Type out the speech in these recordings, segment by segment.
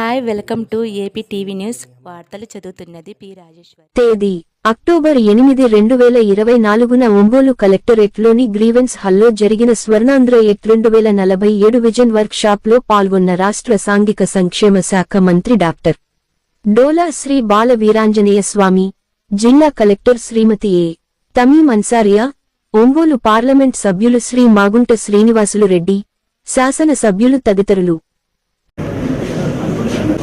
Hi welcome to AP TV news వార్తలు చదువుతున్నది P Rajeshwar. తేదీ అక్టోబర్ ఎనిమిది రెండు వేల ఇరవై నాలుగున ఒంగోలు కలెక్టరేట్లోని గ్రీవెన్స్ హాల్లో జరిగిన స్వర్ణాంధ్ర ఎట్ రెండు వేల నలభై ఏడు విజన్ వర్క్ షాప్లో పాల్గొన్న రాష్ట్ర సాంఘిక సంక్షేమ శాఖ మంత్రి డాక్టర్ డోలా శ్రీ బాల వీరాంజనేయ స్వామి జిల్లా collector Shrimati A. Tameem Ansariya Ongole parliament సభ్యులు శ్రీ మాగుంట శ్రీనివాసులు రెడ్డి శాసన సభ్యులు తదితరులు.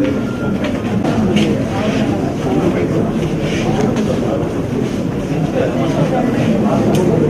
Thank you.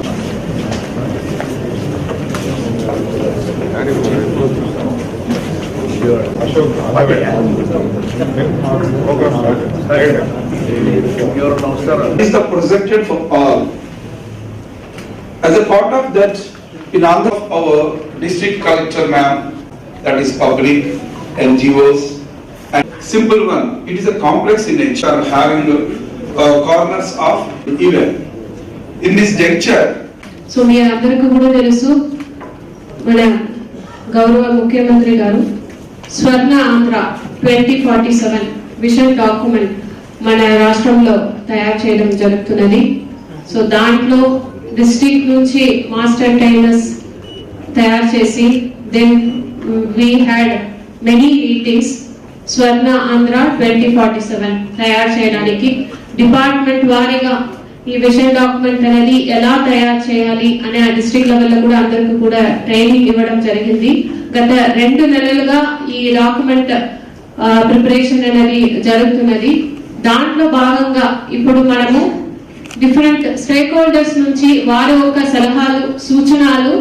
అశోక్ ఎవరు నమస్కారం is the projected for all. As a part of that, in honor of our district collector ma'am, that is public, NGOs, and simple one, it is a complex in nature, having uh, corners of event. In this juncture, so మీ అందరికీ కూడా తెలుసు మన గౌరవ ముఖ్యమంత్రి గారు Swarna Andhra twenty forty seven vision document మన రాష్ట్రంలో తయారు చేయడం జరుగుతున్నది. సో దాంట్లో డిస్టిక్ నుంచి మాస్టర్ ట్రైనర్స్ తయారు చేసి then we had many meetings Swarna Andhra twenty forty seven తయారు చేయడానికి డిపార్ట్మెంట్ వారీగా ఈ విజన్ డాక్యుమెంట్ అనేది ఎలా తయారు చేయాలి అనే ఆ డిస్ట్రిక్ట్ లెవెల్లో కూడా అందరికీ కూడా ట్రైనింగ్ ఇవ్వడం జరిగింది. గత రెండు నెలలుగా ఈ డాక్యుమెంట్ ప్రిపరేషన్ అనేది జరుగుతున్నది. దాంట్లో భాగంగా ఇప్పుడు మనము డిఫరెంట్ స్టేక్ హోల్డర్స్ నుంచి వారి యొక్క సలహాలు సూచనలు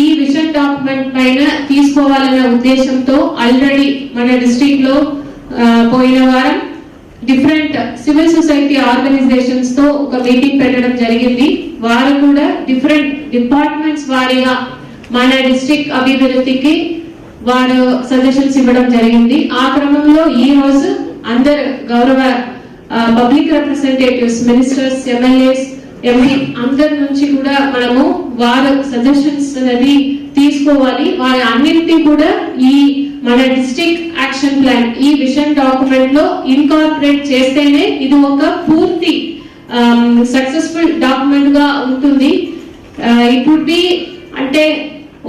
ఈ విజన్ డాక్యుమెంట్ పైన తీసుకోవాలన్న ఉద్దేశంతో ఆల్రెడీ మన డిస్ట్రిక్ట్లో పోయిన వారం డిఫరెంట్ సివిల్ సొసైటీ ఆర్గనైజేషన్స్తో ఒక మీటింగ్ పెట్టడం జరిగింది. వారు కూడా డిఫరెంట్ డిపార్ట్మెంట్స్ వారీగా మన డిస్ట్రిక్ట్ అభివృద్ధికి వారు సజెషన్స్ ఇవ్వడం జరిగింది. ఆ క్రమంలో ఈ రోజు అందరు గౌరవ public representatives ministers MLAs MP అందరి నుంచి కూడా మనము వారు సజెషన్స్ అనేది తీసుకోవాలి. వారి అన్నింటినీ కూడా ఈ మన డిస్ట్రిక్ట్ యాక్షన్ ప్లాన్ ఈ విషన్ డాక్యుమెంట్లో ఇన్కార్పొరేట్ చేస్తేనే ఇది ఒక పూర్తి um, సక్సెస్ఫుల్ డాక్యుమెంట్గా ఉంటుంది. ఇట్ వుడ్ బి అంటే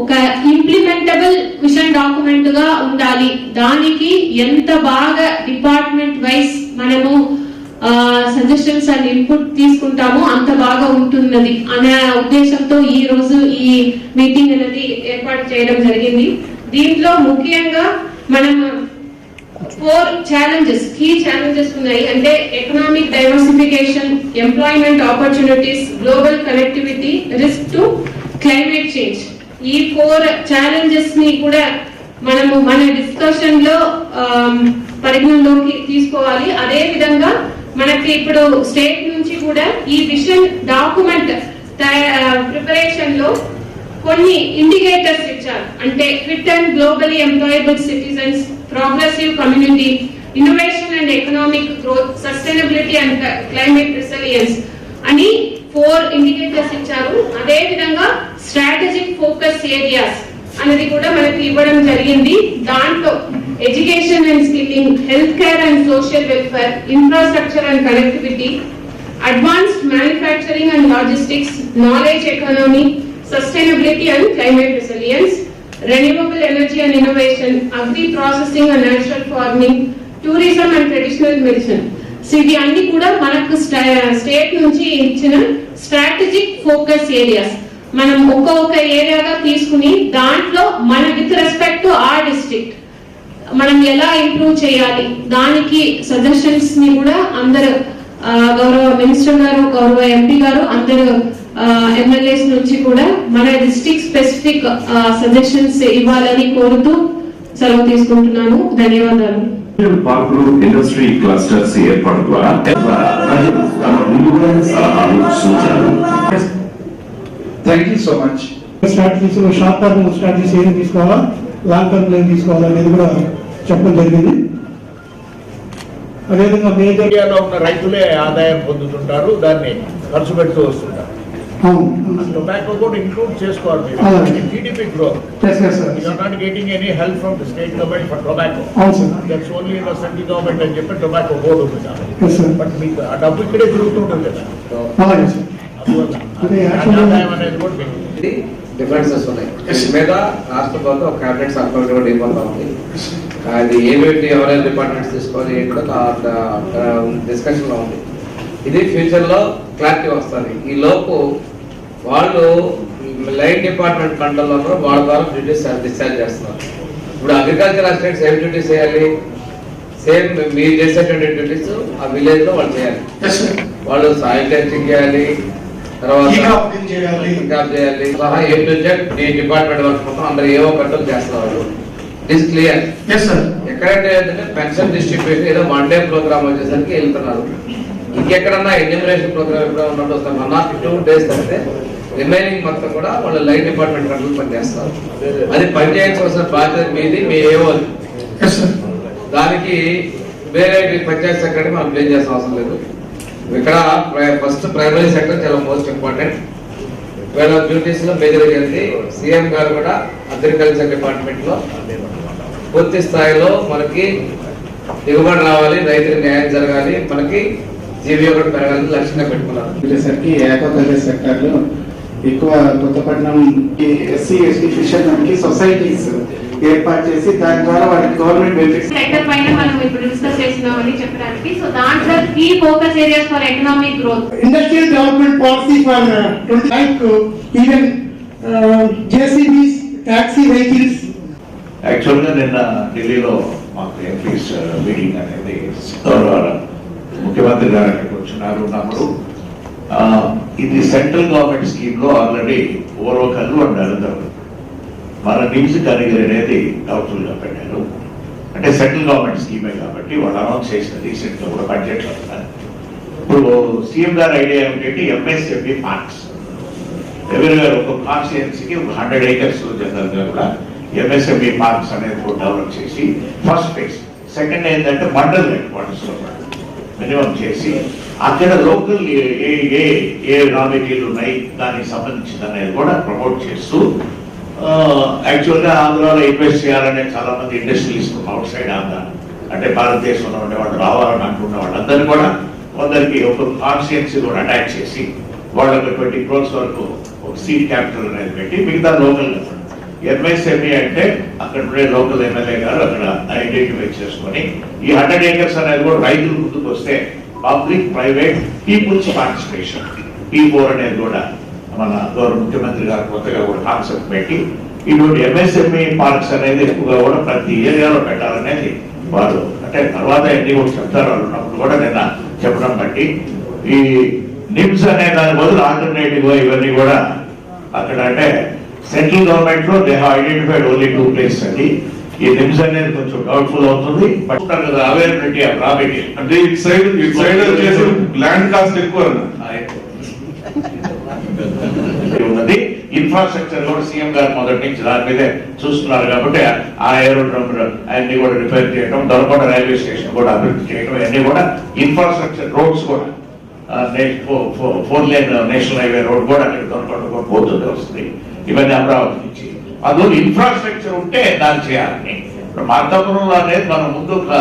ఒక ఇంప్లిమెంటబుల్ విషన్ డాక్యుమెంట్గా ఉండాలి. దానికి ఎంత బాగా డిపార్ట్మెంట్ వైస్ మనము సజెషన్స్ అండ్ ఇన్పుట్ తీసుకుంటామో అంత బాగా ఉంటున్నది. అనే ఉద్దేశంతో ఈ రోజు ఈ మీటింగ్ అనేది ఏర్పాటు చేయడం జరిగింది. దీంట్లో ముఖ్యంగా మనం ఫోర్ ఛాలెంజెస్ కీ ఛాలెంజెస్ ఉన్నాయి. అంటే economic diversification employment opportunities global connectivity risk to climate change ఈ ఫోర్ ఛాలెంజెస్ని కూడా మనము మన డిస్కషన్లో um, పరిగణలోకి తీసుకోవాలి. అదే విధంగా మనకి ఇప్పుడు స్టేట్ నుంచి కూడా ఈ విషన్ డాక్యుమెంట్ ప్రిపరేషన్లో కొన్ని ఇండికేటర్స్ ఇచ్చారు. అంటే fit and globally employable citizens progressive community innovation and economic growth sustainability and climate resilience అని ఫోర్ ఇండికేటర్స్ ఇచ్చారు. అదే విధంగా స్ట్రాటజిక్ ఫోకస్ ఏరియాస్ అనేది కూడా మనకి ఇవ్వడం జరిగింది. దాంట్లో education and skilling health care and social welfare infrastructure and connectivity advanced manufacturing and logistics knowledge economy sustainability and climate resilience renewable energy and innovation, agri processing and natural farming, tourism and traditional medicine. So ఇవి అన్ని కూడా మనకు state నుంచి ఇచ్చిన strategic focus areas మనం ఒక్కొక్క ఏరియాగా తీసుకుని దాంట్లో మన విత్ రెస్పెక్ట్ టు ఆ డిస్ట్రిక్ట్ మనం ఎలా ఇంప్రూవ్ చేయాలి దానికి సజెషన్స్ని కూడా అందరు గౌరవ మినిస్టర్ గారు గౌరవ ఎంపీ గారు అందరు ఎమ్మెల్యేస్ నుంచి కూడా మన డిస్ట్రిక్ట్ స్పెసిఫిక్ సజెషన్స్ ఇవ్వాలని కోరుతూ సెలవు తీసుకుంటున్నాను. ధన్యవాదాలు. పార్కులు ఇండస్ట్రీ క్లస్టర్స్ ఏర్పాటు ద్వారా ప్రజలు తమ ముందుగా సలహాలు సూచనలు. Thank you so much. Strategies short term strategies ఏం తీసుకోవాలా? లాంగ్ టర్మ్ ఏం తీసుకోవాలా అనేది కూడా చెప్పడం జరిగింది. అదేవిధంగా మేజర్ ఇండియాలో ఉన్న రైతులే ఆదాయం పొందుతుంటారు దాన్ని ఖర్చు పెడుతూ వస్తుంటారు. టొబాకో కూడా ఇంక్లూడ్ చేసుకోవాలి growth you're not getting any help from the state government for tobacco అవును sir that's only in central government అని చెప్పి టొబాకో బోర్డు ఉంది కాబట్టి. ఎస్ సార్ బట్ మీకు ఆ డబ్బు ఇక్కడే తిరుగుతుంటుంది కదా. డిఫరెన్సెస్ ఉన్నాయి. రాష్ట్ర ప్రభుత్వం క్యాబినెట్ కూడా ఇవ్వబోతా ఉంది. అది ఏమేమి ఎవరైనా డిపార్ట్మెంట్స్ తీసుకోవాలి ఏంటో డిస్కషన్లో ఉంది. ఇది ఫ్యూచర్లో క్లారిటీ వస్తుంది. ఈ లోపు వాళ్ళు లైన్ డిపార్ట్మెంట్ మండలంలో కూడా వాళ్ళ ద్వారా డ్యూటీస్ డిశ్చార్జ్ చేస్తున్నారు. ఇప్పుడు అగ్రికల్చర్ అసిస్టెంట్స్ ఏం డ్యూటీస్ చేయాలి? సేమ్ మీరు చేసేటువంటి డ్యూటీస్ ఆ విలేజ్లో వాళ్ళు చేయాలి. వాళ్ళు సాయిల్ టెస్టింగ్ చేయాలి తర్వాత చేయాలి. సహా A to Z department work మొత్తం అందరు ఏవో కంట్రోల్ చేస్తున్నారు. క్లియర్ ఎక్కడంటే పెన్షన్ డిస్ట్రిబ్యూషన్ ఏదో వన్ డే ప్రోగ్రామ్ వచ్చేసరికి వెళ్తున్నారు. ఇంకెక్కడన్నా ఎన్యూమరేషన్ ప్రోగ్రామ్ ఎక్కడ ఉన్నట్టు వస్తాం. వన్ టూ డేస్ అయితే రిమైనింగ్ మొత్తం కూడా వాళ్ళు లైట్ డిపార్ట్మెంట్ కంట్రోల్ పనిచేస్తారు. అది పనిచేయాల్సిన బాధ్యత మీది మీ ఏవో దానికి వేరే పంచాయత్ సెక్రటరీ మనం ప్లే చేసిన అవసరం లేదు. ఇక్కడ ఫస్ట్ ప్రైమరీ సెక్టర్ చాలా మోస్ట్ ఇంపార్టెంట్ వీళ్ళ డ్యూటీస్లో మేజర్ జరిగింది సీఎం గారు కూడా అగ్రికల్చర్ డిపార్ట్మెంట్లో పూర్తి స్థాయిలో మనకి దిగుబడి రావాలి రైతులకు న్యాయం జరగాలి మనకి జీవీ ఒకటి పెరగాలని లక్ష్యంగా పెట్టుకున్నారు. వచ్చేసరికి ఏకోదయ సెక్టర్లో ఎక్కువ కొత్తపట్నం ఎస్సీ ఎస్టీ ఫిషర్మెన్కి సొసైటీస్ ఏర్పాటు చేసి దాని ద్వారా వాళ్ళకి గవర్నమెంట్ బెనిఫిట్స్ సెక్టర్ పైన మనం ఇప్పుడు డిస్కస్ చేసినామని చెప్పడానికి. సో దాంట్లో key focus areas for economic growth industrial development policy for twenty like even JCBs taxi vehicles యాక్చువల్గా నిన్న ఢిల్లీలో మాకు ఎంపీస్ మీటింగ్ అనేది గౌరవ ముఖ్యమంత్రి గారు అక్కడికి వచ్చినారు ఉన్నప్పుడు ఇది సెంట్రల్ గవర్నమెంట్ స్కీమ్లో ఆల్రెడీ ఓరో కళ్ళు అనంతరం మన నిమ్స్ కరిగిరి అనేది డౌట్ఫుల్గా పెట్టారు. అంటే సెంట్రల్ గవర్నమెంట్ స్కీమే కాబట్టి వాళ్ళు అనౌన్స్ చేసిన రీసెంట్గా కూడా బడ్జెట్ ఇప్పుడు సీఎం గారు ఐడియా ఏమిటంటే ఎంఎస్ఎంఈ పార్క్స్. ఎవరి గారు ఒక కాన్స్టిట్యున్సీకి ఒక హండ్రెడ్ ఏకర్స్ జనరల్గా కూడా ఎంఎస్ఎంఈ పార్క్స్ అనేది కూడా డెవలప్ చేసి ఫస్ట్ ఫేజ్. సెకండ్ ఏంటంటే మండల్ హెడ్ క్వార్టర్స్లో మినిమం చేసి అక్కడ లోకల్ ఏ ఏ ఏ రా మెటీరియల్ ఉన్నాయి దానికి సంబంధించిన అనేది కూడా ప్రమోట్ చేస్తూ యాక్చువల్గా ఆంధ్రాలో ఇన్వెస్ట్ చేయాలనే చాలామంది ఇండస్ట్రియలిస్ట్ అవుట్ సైడ్ ఆంధ్ర అంటే భారతదేశంలో ఉండే వాళ్ళు రావాలని అనుకున్న వాళ్ళందరినీ కూడా కొందరికి ఒక కాన్స్టిట్యున్సీ కూడా అటాచ్ చేసి వాళ్ళకి ట్వంటీ క్రోర్స్ వరకు ఒక సీట్ క్యాపిటల్ అనేది పెట్టి మిగతా లోకల్ ఎంఎస్ఎంఈ అంటే అక్కడ ఉండే లోకల్ ఎమ్మెల్యే గారు అక్కడ ఐడెంటిఫై చేసుకొని ఈ హండ్రెడ్ ఏకర్స్ అనేది కూడా రైతులు ముందుకు వస్తే public private people's participation P four అనేది కూడా మన గౌరవ ముఖ్యమంత్రి గారు కొత్తగా కూడా కాన్సెప్ట్ పెట్టి ఇటువంటి ఎంఎస్ఎంఈ పార్క్స్ అనేది ఎక్కువగా కూడా ప్రతి ఏరియాలో పెట్టాలనేది వారు అంటే తర్వాత ఎన్ని కూడా చెప్తారు అన్నప్పుడు ఉన్నప్పుడు కూడా నిన్న చెప్పడం బట్టి ఈ నిమ్స్ అనే దాని బదులు ఆల్టర్నేటివ్ ఇవన్నీ కూడా అక్కడ అంటే సెంట్రల్ గవర్నమెంట్లో they identified only two place అండి. ఈ నిమ్స్ అనేది కొంచెం డౌట్ఫుల్ అవుతుంది. బట్ కదా అవైలబిలిటీ ఆఫ్ రా మెటీరియల్ అంటే ఇటు సైడ్ ఇటు సైడ్ వచ్చేసి ల్యాండ్ కాస్ట్ ఎక్కువ అన్న. ఉన్నది. ఇన్ఫ్రాస్ట్రక్చర్ కూడా సీఎం గారు మొదటి నుంచి దాని మీదే చూస్తున్నారు కాబట్టి ఆ ఏరోడ్రమ్ అన్ని కూడా రిపేర్ చేయడం దొరకొండ రైల్వే స్టేషన్ కూడా అభివృద్ధి చేయడం అన్ని కూడా ఇన్ఫ్రాస్ట్రక్చర్ రోడ్స్ కూడా four lane national highway road కూడా అక్కడ దొరకొండ కూడా పోతుంది వస్తుంది. ఇవన్నీ అమరావతి నుంచి అందులో ఇన్ఫ్రాస్ట్రక్చర్ ఉంటే దాన్ని చేయాలని ఇప్పుడు మార్కాపురంలో అనేది మనం ముందు ఒక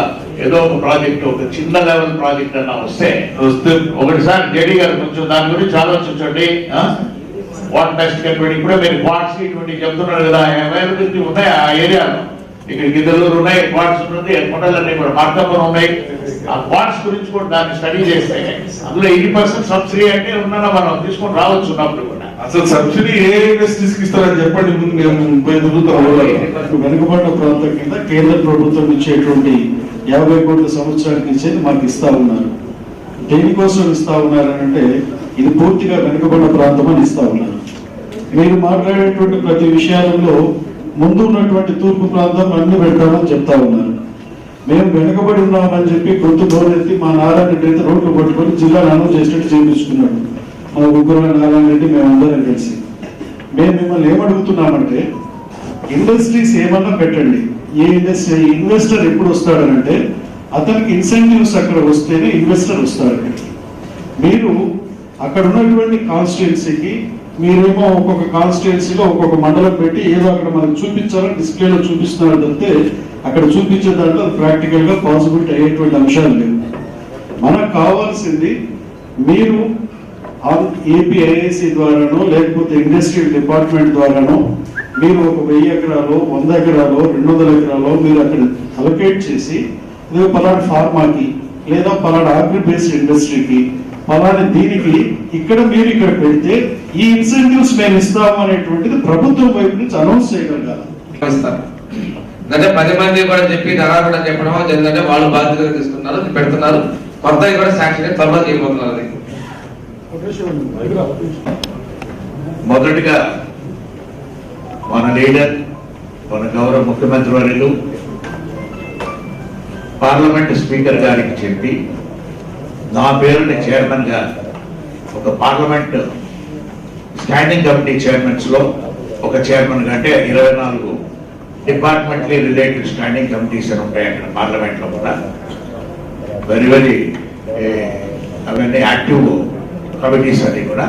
ఏదో ఒక ప్రాజెక్ట్ ఒక చిన్న లెవెల్ ప్రాజెక్ట్ అన్న వస్తే వస్తే. ఒకటిసారి జేడీ గారు కొంచెం దాని గురించి ఆలోచించండి. వాట్ బెస్ట్ కెపెబిలిటీ ఇప్పుడే మీరు క్వాడ్స్ ఇటువంటి చెప్తున్నారు కదా అవైలబిలిటీ ఉన్నాయి ఆ ఏరియాలో? ఇక్కడ గిద్దలూరు ఉన్నాయి క్వాడ్స్ ఉన్నది కొండలన్నీ కూడా మార్కాపురం ఉన్నాయి. ఆ క్వాడ్స్ గురించి కూడా దాన్ని స్టడీ చేస్తే అందులో ఎయిటీ పర్సెంట్ సబ్సిడీ అంటే ఉన్నా మనం తీసుకొని రావచ్చు ఉన్నప్పుడు కూడా. అసలు సబ్సిడీ ఏ ఇండస్ట్రీస్కి ఇస్తారని చెప్పండి. ముందు మేము పోయి తిరుగుతాం వెనుకబడిన ప్రాంతం కింద కేంద్ర ప్రభుత్వం ఇచ్చేటువంటి యాభై కోట్ల సంవత్సరానికి ఇచ్చేది మాకు ఇస్తా ఉన్నారు. దేనికోసం ఇస్తా ఉన్నారు అని అంటే ఇది పూర్తిగా వెనుకబడిన ప్రాంతం అని ఇస్తా ఉన్నారు. మీరు మాట్లాడేటువంటి ప్రతి విషయాలలో ముందు ఉన్నటువంటి తూర్పు ప్రాంతం అన్ని పెడతామని చెప్తా ఉన్నారు. మేము వెనుకబడి ఉన్నామని చెప్పి గొంతు నోరెత్తి మా నారాయణ రెడ్డి అయితే రోడ్లు పట్టుకొని జిల్లాను అనౌన్స్ చేసినట్టు చేయించుకున్నాడు. మా ముగ్గురు నారాయణ రెడ్డి మేమందరం కలిసి. మేము మిమ్మల్ని ఏమడుగుతున్నామంటే ఇండస్ట్రీస్ ఏమన్నా పెట్టండి. ఏ ఇండస్ట్రీ ఇన్వెస్టర్ ఎప్పుడు వస్తాడనంటే అతనికి ఇన్సెంటివ్స్ అక్కడ వస్తేనే ఇన్వెస్టర్ వస్తాడు. మీరు అక్కడ ఉన్నటువంటి కాన్స్టిట్యున్సీకి మీరేమో ఒక్కొక్క కాన్స్టిట్యున్సీలో ఒక్కొక్క మండలం పెట్టి ఏదో అక్కడ మనకు చూపించాలని డిస్ప్లేలో చూపిస్తున్నారు తప్పితే అక్కడ చూపించే దాంట్లో అది పాసిబిలిటీ అయ్యేటువంటి అంశాలు లేవు. మనకు కావాల్సింది మీరు ఏపీఐఐసి ద్వారానో లేకపోతే ఇండస్ట్రియల్ డిపార్ట్మెంట్ ద్వారానో మీరు ఒక వెయ్యి ఎకరాలు వంద ఎకరాలు రెండు వందల ఎకరాలు మీరు అక్కడ అలొకేట్ చేసి ఇదే పలానా ఫార్మాకి లేదా పలానా అగ్రి బేస్డ్ ఇండస్ట్రీకి పలానా దీనికి ఇక్కడ మీరు ఇక్కడ పెడితే ఈ ఇన్సెంటివ్స్ మేము ఇస్తాము అనేటువంటిది ప్రభుత్వం వైపు నుంచి అనౌన్స్ చేయగలగాలి. అంటే పది మంది కూడా చెప్పి ధర కూడా చెప్పడం ఏంటంటే వాళ్ళు బాధ్యతగా తీసుకున్నారు పెడుతున్నారు. కొత్తగా కూడా శాంక్షన్ త్వరలో చేయబోతున్నారు మొదటిగా మన లీడర్ మన గౌరవ ముఖ్యమంత్రి వర్యులు పార్లమెంట్ స్పీకర్ గారికి చెప్పి నా పేరుని చైర్మన్గా ఒక పార్లమెంట్ స్టాండింగ్ కమిటీ చైర్మన్స్లో ఒక చైర్మన్ అంటే ఇరవై నాలుగు డిపార్ట్మెంట్లీ రిలేటెడ్ స్టాండింగ్ కమిటీస్ అని ఉంటాయి అక్కడ పార్లమెంట్లో కూడా. వెరీ వెరీ అవన్నీ యాక్టివ్ కమిటీస్ అని కూడా.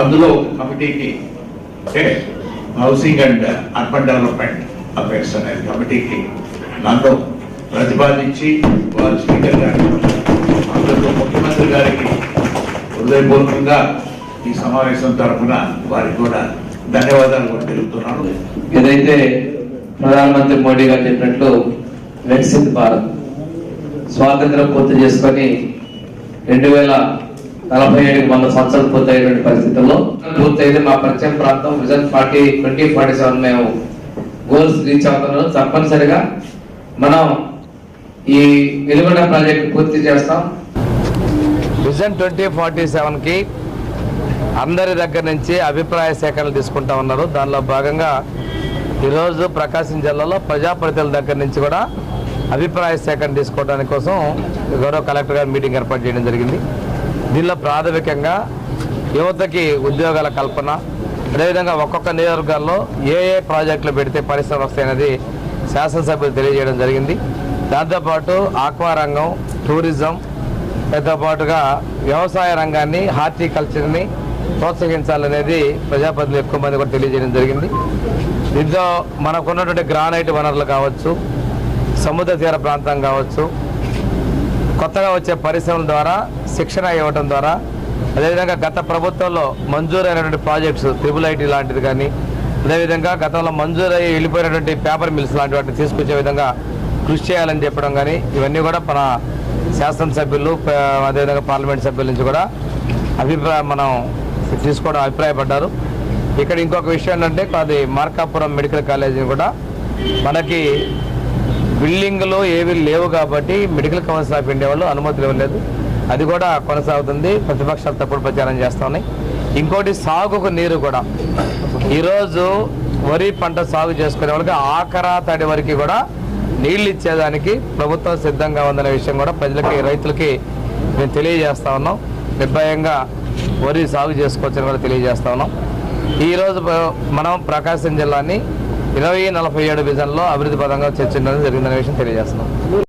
అందులో ఒక కమిటీకి అంటే housing and urban development affairs అనే కమిటీకి నన్ను ప్రతిపాదించి వారు స్పీకర్ గారికి అందులో ముఖ్యమంత్రి గారికి హృదయపూర్వకంగా ఈ సమావేశం తరఫున వారికి కూడా ధన్యవాదాలు కూడా తెలుపుతున్నాను. ఏదైతే ప్రధానమంత్రి మోడీ గారు చెప్పినట్లు వికసిత్ భారత్ స్వాతంత్రం పూర్తి చేసుకొని రెండు వేల నలభై ఏడుకి వంద సంవత్సరాలు పూర్తయినటువంటి పరిస్థితుల్లో పూర్తయితే మా పరిచయం ప్రాంతం. Vision forty twenty forty seven మేము గోల్స్ రీచ్ అవుతున్నాం తప్పనిసరిగా మనం ఈ వెలుగొండ ప్రాజెక్ట్ పూర్తి చేస్తాం. విజన్ ట్వంటీ ఫార్టీ సెవెన్కి అందరి దగ్గర నుంచి అభిప్రాయ సేకరణ తీసుకుంటా ఉన్నారు. దానిలో భాగంగా ఈరోజు ప్రకాశం జిల్లాలో ప్రజాప్రతినిధుల దగ్గర నుంచి కూడా అభిప్రాయ సేకరణ తీసుకోవడానికి కోసం గౌరవ కలెక్టర్ గారు మీటింగ్ ఏర్పాటు చేయడం జరిగింది. దీనిలో ప్రాథమికంగా యువతకి ఉద్యోగాల కల్పన అదేవిధంగా ఒక్కొక్క నియోజకవర్గాల్లో ఏ ఏ ప్రాజెక్టులు పెడితే పరిశ్రమ వస్తాయనేది శాసనసభ్యులు తెలియజేయడం జరిగింది. దాంతోపాటు ఆక్వా రంగం టూరిజం దాంతో పాటుగా వ్యవసాయ రంగాన్ని హార్టికల్చర్ని ప్రోత్సహించాలనేది ప్రజాప్రతినిధులు ఎక్కువ మంది కూడా తెలియజేయడం జరిగింది. దీంతో మనకున్నటువంటి గ్రానైట్ వనరులు కావచ్చు సముద్ర తీర ప్రాంతం కావచ్చు కొత్తగా వచ్చే పరిశ్రమల ద్వారా శిక్షణ ఇవ్వడం ద్వారా అదేవిధంగా గత ప్రభుత్వంలో మంజూరైనటువంటి ప్రాజెక్ట్స్ త్రిబుల్ ఐటీ లాంటిది కానీ అదేవిధంగా గతంలో మంజూరయ్యి వెళ్ళిపోయినటువంటి పేపర్ మిల్స్ లాంటి వాటిని తీసుకొచ్చే విధంగా కృషి చేయాలని చెప్పడం కానీ ఇవన్నీ కూడా మన శాసనసభ్యులు అదేవిధంగా పార్లమెంట్ సభ్యుల నుంచి కూడా అభిప్రాయం మనం తీసుకోవడం అభిప్రాయపడ్డారు. ఇక్కడ ఇంకొక విషయం ఏంటంటే అది మార్కాపురం మెడికల్ కాలేజీని కూడా మనకి బిల్డింగ్లో ఏవి లేవు కాబట్టి మెడికల్ కౌన్సిల్ ఆఫ్ ఇండియా వాళ్ళు అనుమతులు ఇవ్వలేదు. అది కూడా కొనసాగుతుంది. ప్రతిపక్షాలు తప్పుడు ప్రచారం చేస్తున్నాయి ఇంకోటి సాగుకు నీరు కూడా. ఈరోజు వరి పంట సాగు చేసుకునే వాళ్ళకి ఆఖరా తడి వరకు కూడా నీళ్ళు ఇచ్చేదానికి ప్రభుత్వం సిద్ధంగా ఉందనే విషయం కూడా ప్రజలకి రైతులకి మేము తెలియజేస్తా ఉన్నాం. నిర్భయంగా వరి సాగు చేసుకోవచ్చని కూడా తెలియజేస్తా ఉన్నాం. ఈరోజు మనం ప్రకాశం జిల్లాని ఇరవై నలభై ఏడు విజన్లో అభివృద్ధి పదంగా చర్చించడం జరిగిందనే విషయం తెలియజేస్తున్నాం.